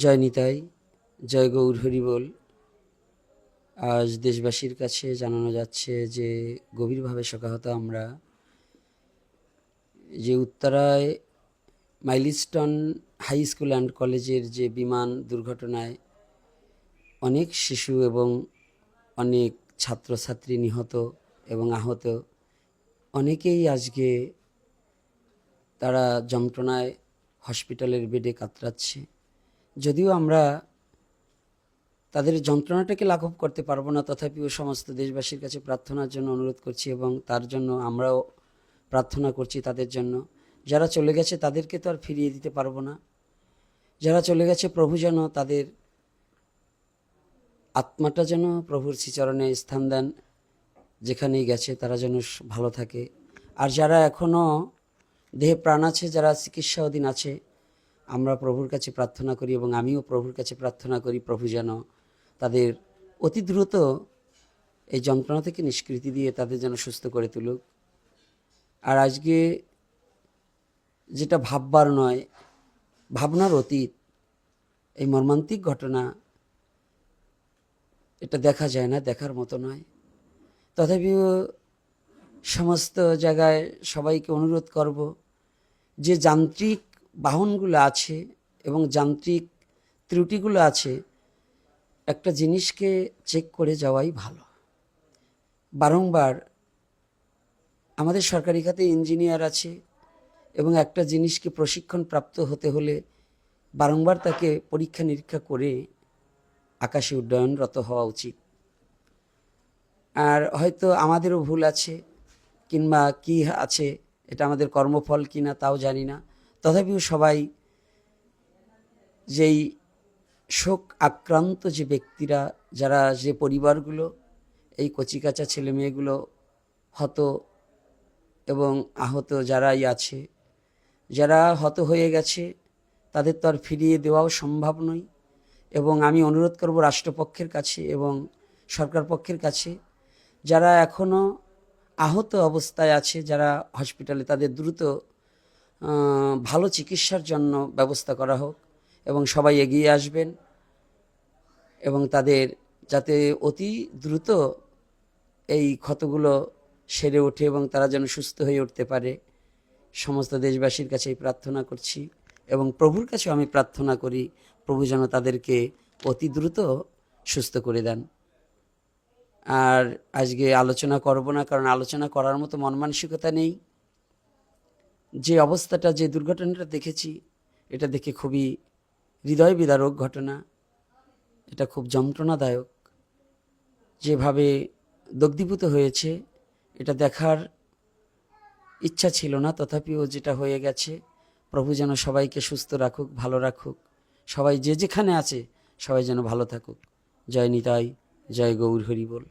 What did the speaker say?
জয় নিতাই, জয় গৌর হরি বল। আজ দেশবাসীর কাছে জানানো যাচ্ছে যে, গভীরভাবে শোকাহত আমরা যে উত্তরায় মাইলিস্টন হাই স্কুল অ্যান্ড কলেজের যে বিমান দুর্ঘটনায় অনেক শিশু এবং অনেক ছাত্রছাত্রী নিহত এবং আহত, অনেকেই আজকে তারা যন্ত্রণায় হসপিটালের বেডে কাতরাচ্ছে। যদিও আমরা তাদের যন্ত্রণাটাকে লাঘব করতে পারব না তথাপিও সমস্ত দেশবাসীর কাছে প্রার্থনার জন্য অনুরোধ করছি এবং তার জন্য আমরাও প্রার্থনা করছি তাদের জন্য। যারা চলে গেছে তাদেরকে তো আর ফিরিয়ে দিতে পারব না। যারা চলে গেছে প্রভু যেন তাদের আত্মাটা যেন প্রভুর শ্রীচরণে স্থান দেন, যেখানেই গেছে তারা যেন ভালো থাকে। আর যারা এখনও দেহে প্রাণ আছে, যারা চিকিৎসা অধীন আছে আমরা প্রভুর কাছে প্রার্থনা করি এবং আমিও প্রভুর কাছে প্রার্থনা করি, প্রভু যেন তাদের অতি দ্রুত এই যন্ত্রণা থেকে নিষ্কৃতি দিয়ে তাদের যেন সুস্থ করে তুলুক। আর আজকে যেটা ভাববার নয়, ভাবনার অতীত, এই মর্মান্তিক ঘটনা, এটা দেখা যায় না, দেখার মতো নয়। তথাপিও সমস্ত জায়গায় সবাইকে অনুরোধ করব যে যান্ত্রিক বাহনগুলো আছে এবং যান্ত্রিক ত্রুটিগুলো আছে, একটা জিনিসকে চেক করে যাওয়াই ভালো। বারংবার আমাদের সরকারি খাতে ইঞ্জিনিয়ার আছে এবং একটা জিনিসকে প্রশিক্ষণ প্রাপ্ত হতে হলে বারংবার তাকে পরীক্ষা নিরীক্ষা করে আকাশে উড্ডয়নরত হওয়া উচিত। আর হয়তো আমাদেরও ভুল আছে কিংবা কি আছে, এটা আমাদের কর্মফল কিনা তাও জানি না। তথাপিও সবাই যেই শোক আক্রান্ত যে ব্যক্তিরা, যারা যে পরিবারগুলো, এই কচিকাচা ছেলে মেয়েগুলো হত এবং আহত যারাই আছে, যারা হত হয়ে গেছে, তাদের তো আর ফিরিয়ে দেওয়াও সম্ভব নয়। এবং আমি অনুরোধ করব রাষ্ট্রপক্ষের কাছে এবং সরকার পক্ষের কাছে, যারা এখনও আহত অবস্থায় আছে, যারা হসপিটালে তাদের দ্রুত ভালো চিকিৎসার জন্য ব্যবস্থা করা হোক এবং সবাই এগিয়ে আসবেন এবং তাদের যাতে অতি দ্রুত এই ক্ষতগুলো সেরে ওঠে এবং তারা যেন সুস্থ হয়ে উঠতে পারে। সমস্ত দেশবাসীর কাছে প্রার্থনা করছি এবং প্রভুর কাছেও আমি প্রার্থনা করি, প্রভু যেন তাদেরকে অতি দ্রুত সুস্থ করে দেন। আর আজকে আলোচনা করব না, কারণ আলোচনা করার মতো মন মানসিকতা নেই। যে অবস্থাটা, যে দুর্ঘটনাটা দেখেছি, এটা দেখে খুবই হৃদয় বিদারক ঘটনা। এটা খুব যন্ত্রণাদায়ক। যেভাবে দগ্ধীভূত হয়েছে, এটা দেখার ইচ্ছা ছিল না, তথাপিও যেটা হয়ে গেছে, প্রভু যেন সবাইকে সুস্থ রাখুক, ভালো রাখুক। সবাই যে যেখানে আছে, সবাই যেন ভালো থাকুক। জয় নিতাই, জয় গৌর হরি বল